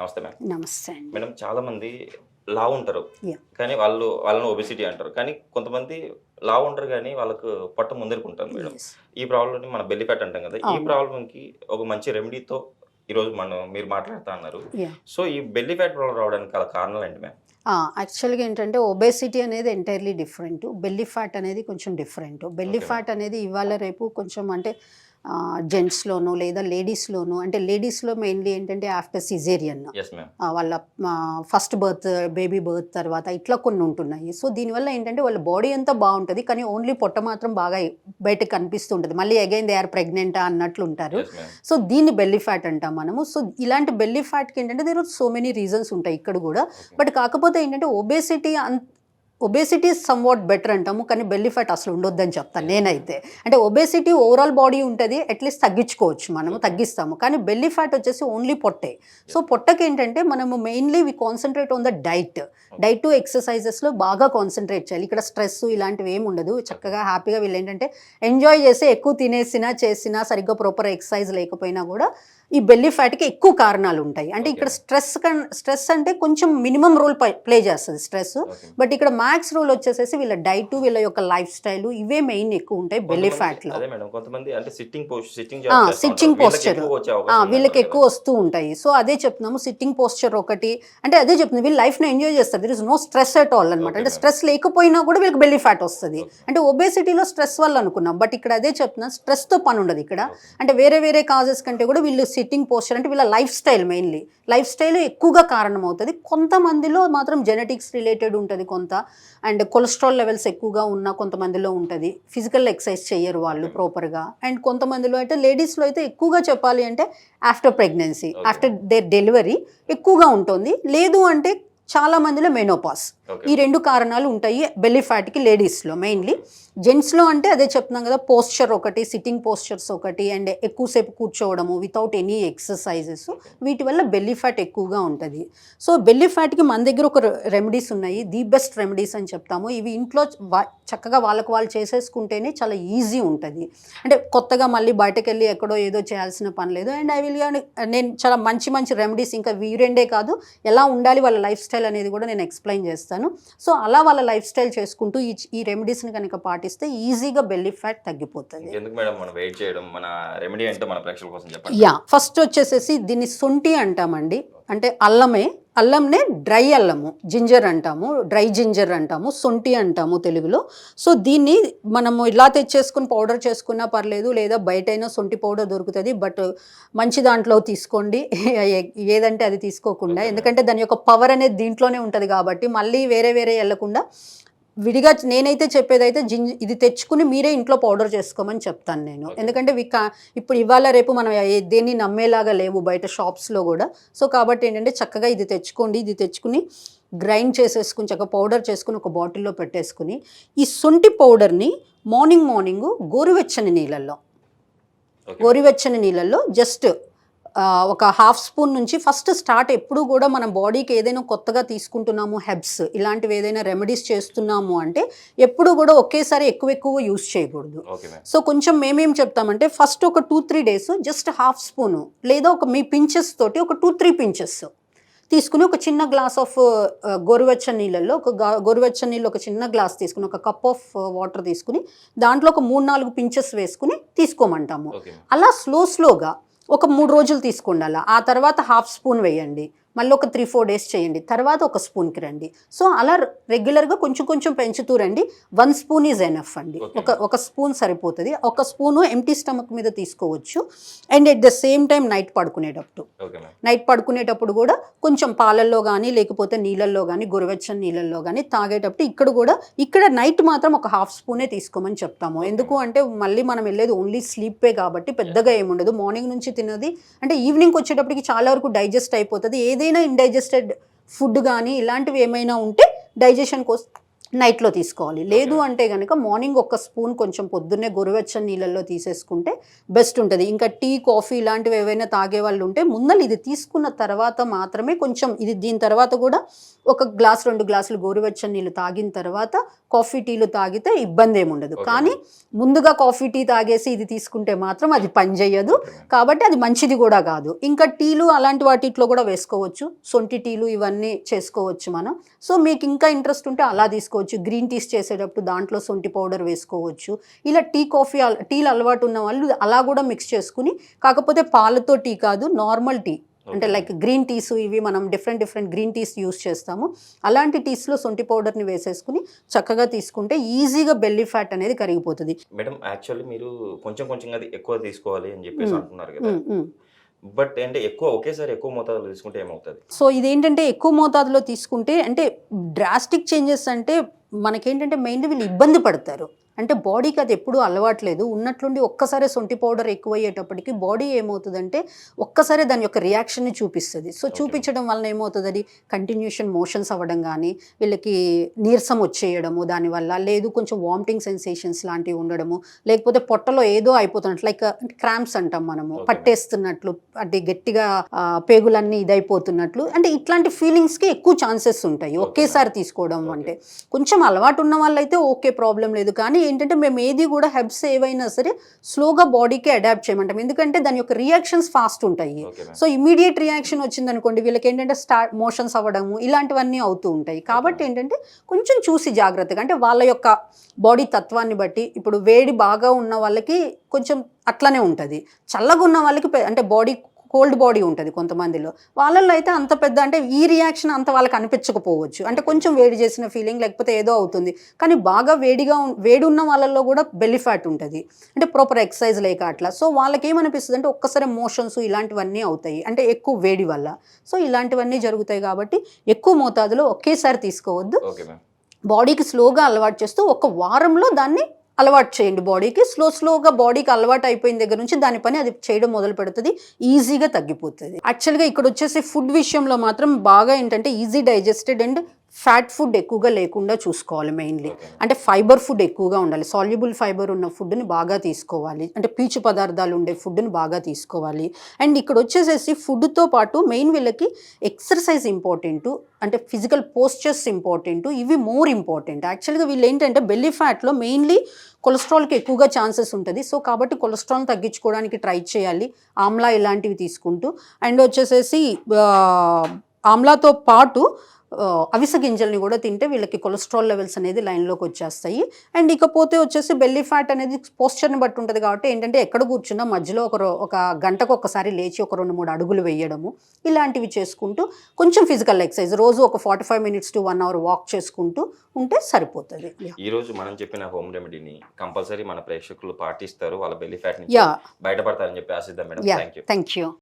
నమస్తే మేడం నమస్తే అండి మేడం చాలా మంది లావు ఉంటారు. కానీ వాళ్ళు వాళ్ళని ఒబిసిటీ అంటారు కానీ కొంతమంది లావు ఉంటారు కానీ వాళ్ళకు పొట్ట ముందరుకుంటారు మేడం. ఈ ప్రాబ్లమ్ మన బెల్లి ఫ్యాట్ అంటాం కదా ఈ అవును. ప్రాబ్లమ్కి ఒక మంచి రెమెడీతో ఈరోజు మనం మీరు మాట్లాడుతా అన్నారు. సో ఈ బెల్లి ఫ్యాట్ ప్రాబ్లం రావడానికి గల కారణాలు ఏంటి మ్యామ్ యాక్చువల్గా ఏంటంటే ఒబేసిటీ అనేది ఎంటైర్లీ డిఫరెంట్ బెల్లీ ఫ్యాట్ అనేది కొంచెం డిఫరెంట్ బెల్లీ. ఫ్యాట్ అనేది ఇవాళ రేపు కొంచెం అంటే జెంట్స్లోను లేదా లేడీస్లోను అంటే లేడీస్లో మెయిన్లీ ఏంటంటే ఆఫ్టర్ సిజేరియన్ వాళ్ళ ఫస్ట్ బర్త్ బేబీ బర్త్ తర్వాత ఇట్లా కొన్ని ఉంటున్నాయి. సో దీనివల్ల ఏంటంటే వాళ్ళ బాడీ అంతా బాగుంటుంది కానీ ఓన్లీ పొట్ట మాత్రం బాగా బయటకు కనిపిస్తూ ఉంటుంది మళ్ళీ అగైన్ దే ఆర్ ప్రెగ్నెంటా అన్నట్లు ఉంటారు. సో దీన్ని బెల్లీ ఫ్యాట్ అంటాం మనము. సో ఇలాంటి బెల్లీ ఫ్యాట్కి ఏంటంటే దేర్ సో మెనీ రీజన్స్ ఉంటాయి ఇక్కడ కూడా. బట్ కాకపోతే ఏంటంటే ఒబేసిటీ అన్ ఒబేసిటీ సమ్ వాట్ బెటర్ అంటాము కానీ బెల్లీ ఫ్యాట్ అసలు ఉండొద్దని చెప్తాను నేనైతే. అంటే ఒబేసిటీ ఓవరాల్ బాడీ ఉంటుంది అట్లీస్ట్ తగ్గించుకోవచ్చు మనము తగ్గిస్తాము. కానీ బెల్లీ ఫ్యాట్ వచ్చేసి ఓన్లీ పొట్టే. సో పొట్టకి ఏంటంటే మనము mainly we concentrate on the diet diet to ఎక్సర్సైజెస్లో బాగా కాన్సన్ట్రేట్ చేయాలి. ఇక్కడ స్ట్రెస్ ఇలాంటివి ఏమి ఉండదు. చక్కగా హ్యాపీగా వీళ్ళు ఏంటంటే ఎంజాయ్ చేసి ఎక్కువ తినేసినా చేసినా సరిగ్గా ప్రాపర్ ఎక్సర్సైజ్ లేకపోయినా కూడా ఈ బెల్లీ ఫ్యాట్కి ఎక్కువ కారణాలు ఉంటాయి అంటే ఇక్కడ స్ట్రెస్ స్ట్రెస్ అంటే కొంచెం మినిమం రోల్ ప్లే చేస్తుంది స్ట్రెస్ బట్ ఇక్కడ మ్యాక్స్ రోల్ వచ్చేసేసి వీళ్ళ డైట్ వీళ్ళ యొక్క లైఫ్ స్టైల్ ఇవే మెయిన్ ఎక్కువ ఉంటాయి బెల్లీ ఫ్యాట్లో. సిట్టింగ్ అవకాశం వీళ్ళకి ఎక్కువ వస్తూ ఉంటాయి. సో అదే చెప్తున్నాము సిట్టింగ్ పోస్చర్ ఒకటి. అంటే అదే చెప్తున్నాం వీళ్ళు లైఫ్ని ఎంజాయ్ చేస్తారు. There is no stress at all అనమాట అంటే. స్ట్రెస్ లేకపోయినా కూడా వీళ్ళకి బెల్లీ ఫ్యాట్ వస్తుంది. అంటే ఒబేసిటీలో స్ట్రెస్ వల్ల అనుకున్నాం. బట్ ఇక్కడ అదే చెప్తున్నా స్ట్రెస్తో పని ఉండదు ఇక్కడ. అంటే వేరే వేరే కాజెస్ కంటే కూడా వీళ్ళు సిట్టింగ్ పోస్చర్ అంటే వీళ్ళ life style mainly life style ఎక్కువగా కారణం అవుతుంది కొంతమందిలో మాత్రం జెనెటిక్స్ రిలేటెడ్ ఉంటుంది కొంత. అండ్ కొలెస్ట్రాల్ లెవెల్స్ ఎక్కువగా ఉన్న కొంతమందిలో ఉంటుంది. ఫిజికల్ ఎక్సర్సైజ్ చేయరు వాళ్ళు. ప్రాపర్గా అండ్ కొంతమందిలో అయితే లేడీస్లో అయితే ఎక్కువగా చెప్పాలి అంటే after pregnancy. After their delivery ఎక్కువగా ఉంటుంది. లేదు అంటే చాలా మందిలో మెనోపాస్ ఈ రెండు కారణాలు ఉంటాయి బెల్లీ ఫ్యాట్కి లేడీస్లో మెయిన్లీ జెంట్స్లో అంటే అదే చెప్తున్నాం కదా పోస్చర్ ఒకటి సిట్టింగ్ పోస్చర్స్ ఒకటి అండ్ ఎక్కువసేపు కూర్చోవడము వితౌట్ ఎనీ ఎక్సర్సైజెస్ వీటి వల్ల బెల్లీ ఫ్యాట్ ఎక్కువగా ఉంటుంది. సో బెల్లీ ఫ్యాట్కి మన దగ్గర ఒక రెమెడీస్ ఉన్నాయి. ది బెస్ట్ రెమెడీస్ అని చెప్తాము. ఇవి ఇంట్లో చక్కగా వాళ్ళకు వాళ్ళు చేసేసుకుంటేనే చాలా ఈజీ ఉంటుంది. అంటే కొత్తగా మళ్ళీ బయటకు వెళ్ళి ఎక్కడో ఏదో చేయాల్సిన పని లేదు. అండ్ ఐ విల్ నేను చాలా మంచి మంచి రెమెడీస్ ఇంకా వీ రెండే కాదు. ఎలా ఉండాలి వాళ్ళ లైఫ్ స్టైల్ అనేది కూడా నేను ఎక్స్ప్లెయిన్ చేస్తాను. సో అలా వాళ్ళ లైఫ్ స్టైల్ చేసుకుంటూ ఈ ఈ రెమెడీస్ని కనుక పాటిస్తే ఈజీగా బెల్లీ ఫ్యాట్ తగ్గిపోతుంది. ఎందుకు మేడం మనం వెయిట్ చేయడం? మన రెమెడీ ఏంటో మన ప్రేక్షకుల కోసం చెప్పండి. యా ఫస్ట్ వచ్చేసేసి దీన్ని సొంటి అంటామండి. అంటే అల్లమే అల్లంనే డ్రై అల్లము జింజర్ అంటాము డ్రై జింజర్ అంటాము సొంటి అంటాము తెలుగులో. సో దీన్ని మనము ఇలా తెచ్చేసుకుని పౌడర్ చేసుకున్నా పర్లేదు లేదా బయటైనా సొంటి పౌడర్ దొరుకుతుంది బట్ మంచి దాంట్లో తీసుకోండి. ఏదంటే అది తీసుకోకుండా ఎందుకంటే దాని యొక్క పవర్ అనేది దీంట్లోనే ఉంటుంది కాబట్టి మళ్ళీ వేరే వేరే వెళ్ళకుండా విడిగా నేనైతే చెప్పేదైతే జింజ ఇది తెచ్చుకుని మీరే ఇంట్లో పౌడర్ చేసుకోమని చెప్తాను నేను. ఎందుకంటే వి కా ఇప్పుడు ఇవాళ రేపు మనం దేన్ని నమ్మేలాగా లేవు బయట షాప్స్లో కూడా. సో కాబట్టి ఏంటంటే చక్కగా ఇది తెచ్చుకోండి ఇది తెచ్చుకుని గ్రైండ్ చేసేసుకుని చక్కగా పౌడర్ చేసుకుని ఒక బాటిల్లో పెట్టేసుకుని ఈ సొంటి పౌడర్ని మార్నింగ్ మార్నింగ్ గోరువెచ్చని నీళ్ళల్లో. గోరువెచ్చని నీళ్ళల్లో జస్ట్ ఒక హాఫ్ స్పూన్ నుంచి ఫస్ట్ స్టార్ట్ ఎప్పుడు కూడా మన బాడీకి ఏదైనా కొత్తగా తీసుకుంటున్నాము హెబ్స్ ఇలాంటివి ఏదైనా రెమెడీస్ చేస్తున్నాము అంటే ఎప్పుడు కూడా ఒకేసారి ఎక్కువ ఎక్కువ యూస్ చేయకూడదు. సో కొంచెం మేమేం చెప్తామంటే ఫస్ట్ ఒక two three days just half spoon లేదా ఒక మీ పించెస్ తోటి ఒక టూ త్రీ పించెస్ తీసుకుని ఒక చిన్న గ్లాస్ ఆఫ్ గోరువెచ్చని నీళ్ళల్లో ఒక గోరువెచ్చని నీళ్ళు ఒక చిన్న గ్లాస్ తీసుకుని ఒక కప్ ఆఫ్ వాటర్ తీసుకుని దాంట్లో ఒక మూడు నాలుగు పించెస్ వేసుకుని తీసుకోమంటాము. అలా స్లో స్లోగా ఒక మూడు రోజులు తీసుకోండి అలా. ఆ తర్వాత హాఫ్ స్పూన్ వేయండి. మళ్ళీ ఒక త్రీ ఫోర్ డేస్ చేయండి. తర్వాత ఒక స్పూన్కి రండి. సో అలా రెగ్యులర్గా కొంచెం కొంచెం పెంచుతూ రండి. వన్ స్పూన్ ఈజ్ ఎనఫ్ అండి. ఒక ఒక స్పూన్ సరిపోతుంది. ఒక స్పూను ఎంటీ స్టమక్ మీద తీసుకోవచ్చు. And at the same time night పడుకునేటప్పుడు. నైట్ పడుకునేటప్పుడు కూడా కొంచెం పాలల్లో కానీ లేకపోతే నీళ్ళల్లో కానీ గొరవెచ్చని నీళ్ళల్లో కానీ తాగేటప్పుడు ఇక్కడ కూడా ఇక్కడ నైట్ మాత్రం ఒక హాఫ్ స్పూనే తీసుకోమని చెప్తాము. ఎందుకు అంటే మళ్ళీ మనం వెళ్ళేది ఓన్లీ స్లీపే కాబట్టి పెద్దగా ఏముండదు. మార్నింగ్ నుంచి తినది అంటే ఈవినింగ్ వచ్చేటప్పటికి చాలా వరకు డైజెస్ట్ అయిపోతుంది. ఏదైనా ఇండైజెస్టెడ్ ఫుడ్ కానీ ఇలాంటివి ఏమైనా ఉంటే డైజెషన్ కోసం నైట్లో తీసుకోవాలి. లేదు అంటే కనుక మార్నింగ్ ఒక స్పూన్ కొంచెం పొద్దున్నే గోరువెచ్చని నీళ్ళల్లో తీసేసుకుంటే బెస్ట్ ఉంటుంది. ఇంకా టీ కాఫీ ఇలాంటివి ఏవైనా తాగే వాళ్ళు ఉంటే ముందలు ఇది తీసుకున్న తర్వాత మాత్రమే కొంచెం ఇది దీని తర్వాత కూడా ఒక గ్లాస్ రెండు గ్లాసులు గోరువెచ్చని నీళ్ళు తాగిన తర్వాత కాఫీ టీలు తాగితే ఇబ్బంది ఏమి ఉండదు Okay. కానీ ముందుగా కాఫీ టీ తాగేసి ఇది తీసుకుంటే మాత్రం అది పనిచేయదు కాబట్టి అది మంచిది కూడా కాదు. ఇంకా టీలు అలాంటి వాటిట్లో కూడా వేసుకోవచ్చు. సొంటి టీలు ఇవన్నీ చేసుకోవచ్చు మనం. సో మీకు ఇంకా ఇంట్రెస్ట్ ఉంటే అలా తీసుకోవచ్చు. గ్రీన్ టీస్ చేసేటప్పుడు దాంట్లో సొంటి పౌడర్ వేసుకోవచ్చు. ఇలా టీ కాఫీ అల- టీలు అలవాటు ఉన్న వాళ్ళు అలా కూడా మిక్స్ చేసుకుని కాకపోతే పాలతో టీ కాదు నార్మల్ టీ అంటే లైక్ గ్రీన్ టీస్ ఇవి మనం different different green teas use చేస్తాము. అలాంటి టీస్లో సొంటి పౌడర్ని వేసేసుకుని చక్కగా తీసుకుంటే ఈజీగా బెల్లీ ఫ్యాట్ అనేది కరిగిపోతుంది. మేడం యాక్చువల్లీ మీరు కొంచెం కొంచెంగా అది ఎక్కువ తీసుకోవాలి అని చెప్పేసి మ్మ్. అంటున్నారు కదా. ఉమ్, ఉమ్. బట్ అంటే ఎక్కువ ఒకేసారి ఎక్కువ మోతాదులో తీసుకుంటే ఏమవుతుంది? సో ఇదేంటంటే ఎక్కువ మోతాదులో తీసుకుంటే అంటే డ్రాస్టిక్ చేంజెస్ అంటే మనకేంటంటే మెయిన్లీ వీళ్ళు ఇబ్బంది పడతారు. అంటే బాడీకి అది ఎప్పుడూ అలవాట్లేదు. ఉన్నట్లుండి ఒక్కసారి సొంటి పౌడర్ ఎక్కువ అయ్యేటప్పటికి బాడీ ఏమవుతుందంటే ఒక్కసారి దాని యొక్క రియాక్షన్ని చూపిస్తుంది. సో చూపించడం వలన ఏమవుతుంది అది కంటిన్యూషన్ మోషన్స్ అవ్వడం కానీ వీళ్ళకి నీరసం వచ్చేయడము దానివల్ల లేదు కొంచెం వామిటింగ్ సెన్సేషన్స్ లాంటివి ఉండడము లేకపోతే పొట్టలో ఏదో అయిపోతున్నట్లు లైక్ క్రాంప్స్ అంటాం మనము. పట్టేస్తున్నట్లు అంటే గట్టిగా పేగులన్నీ ఇదైపోతున్నట్లు అంటే ఇట్లాంటి ఫీలింగ్స్కి ఎక్కువ ఛాన్సెస్ ఉంటాయి. ఒకేసారి తీసుకోవడం. అంటే. కొంచెం అలవాటు ఉన్న వాళ్ళైతే ఓకే ప్రాబ్లం లేదు. కానీ ఏంటంటే మేము ఏది కూడా హెబ్స్ ఏవైనా సరే స్లోగా బాడీకి అడాప్ట్ చేయమంటాం. ఎందుకంటే దాని యొక్క రియాక్షన్స్ ఫాస్ట్ ఉంటాయి. సో ఇమీడియట్ రియాక్షన్ వచ్చింది అనుకోండి వీళ్ళకి ఏంటంటే స్టార్ట్ మోషన్స్ అవ్వడము ఇలాంటివన్నీ అవుతూ ఉంటాయి. కాబట్టి ఏంటంటే కొంచెం చూసి జాగ్రత్తగా అంటే వాళ్ళ యొక్క బాడీ తత్వాన్ని బట్టి ఇప్పుడు వేడి బాగా ఉన్న వాళ్ళకి కొంచెం అట్లనే ఉంటుంది. చల్లగా ఉన్న వాళ్ళకి అంటే బాడీ కోల్డ్ బాడీ ఉంటుంది కొంతమందిలో. వాళ్ళల్లో అయితే అంత పెద్ద అంటే ఈ రియాక్షన్ అంత వాళ్ళకి అనిపించకపోవచ్చు. అంటే కొంచెం వేడి చేసిన ఫీలింగ్ లేకపోతే ఏదో అవుతుంది. కానీ బాగా వేడిగా వేడి ఉన్న వాళ్ళల్లో కూడా బెల్లి ఫ్యాట్ ఉంటుంది. అంటే ప్రాపర్ ఎక్సర్సైజ్ లేక అట్లా. సో వాళ్ళకి ఏమనిపిస్తుంది అంటే ఒక్కసారి మోషన్స్ ఇలాంటివన్నీ అవుతాయి. అంటే ఎక్కువ వేడి వల్ల. సో ఇలాంటివన్నీ జరుగుతాయి కాబట్టి ఎక్కువ మోతాదులో ఒకేసారి తీసుకోవద్దు. బాడీకి స్లోగా అలవాటు చేస్తూ ఒక వారంలో దాన్ని అలవాటు చేయండి బాడీకి. స్లో స్లోగా బాడీకి అలవాటు అయిపోయిన దగ్గర నుంచి దాని పని అది చేయడం మొదలు పెడుతుంది. ఈజీగా తగ్గిపోతుంది. యాక్చువల్గా ఇక్కడ వచ్చేసి ఫుడ్ విషయంలో మాత్రం బాగా ఏంటంటే easy digested and fat food ఎక్కువగా లేకుండా చూసుకోవాలి మెయిన్లీ. అంటే ఫైబర్ ఫుడ్ ఎక్కువగా ఉండాలి. సాల్యుబుల్ ఫైబర్ ఉన్న ఫుడ్ని బాగా తీసుకోవాలి. అంటే పీచు పదార్థాలు ఉండే ఫుడ్ని బాగా తీసుకోవాలి. అండ్ ఇక్కడ వచ్చేసేసి ఫుడ్తో పాటు మెయిన్ వీళ్ళకి ఎక్సర్సైజ్ ఇంపార్టెంట్ అంటే ఫిజికల్ పోస్చర్స్ ఇంపార్టెంట్ ఇవి మోర్ ఇంపార్టెంట్. యాక్చువల్గా వీళ్ళు ఏంటంటే బెల్లీ ఫ్యాట్లో మెయిన్లీ కొలెస్ట్రాల్కి ఎక్కువగా ఛాన్సెస్ ఉంటుంది. సో కాబట్టి కొలెస్ట్రాల్ తగ్గించుకోవడానికి ట్రై చేయాలి. ఆమ్లా ఇలాంటివి తీసుకుంటూ. అండ్ వచ్చేసేసి ఆమ్లాతో పాటు అవిసె గింజల్ని కూడా తింటే వీళ్ళకి కొలెస్ట్రాల్ లెవెల్స్ అనేది లైన్లోకి వచ్చేస్తాయి. అండ్ ఇకపోతే వచ్చేసి బెల్లీ ఫ్యాట్ అనేది పోస్చర్ని బట్టి ఉంటుంది కాబట్టి ఏంటంటే ఎక్కడ కూర్చున్నా మధ్యలో ఒక ఒక గంటకు ఒకసారి లేచి ఒక రెండు మూడు అడుగులు వేయడము. ఇలాంటివి చేసుకుంటూ కొంచెం ఫిజికల్ ఎక్సర్సైజ్ రోజు ఒక forty five minutes to one hour walk చేసుకుంటూ ఉంటే సరిపోతుంది. ఈ రోజు మనం చెప్పిన హోమ్ రెమెడీని కంపల్సరీ మన ప్రేక్షకులు పాటిస్తారు వాళ్ళ బెల్లి ఫ్యాట్ బయటపడతారని చెప్పి ఆశిద్దాం మేడం. Thank you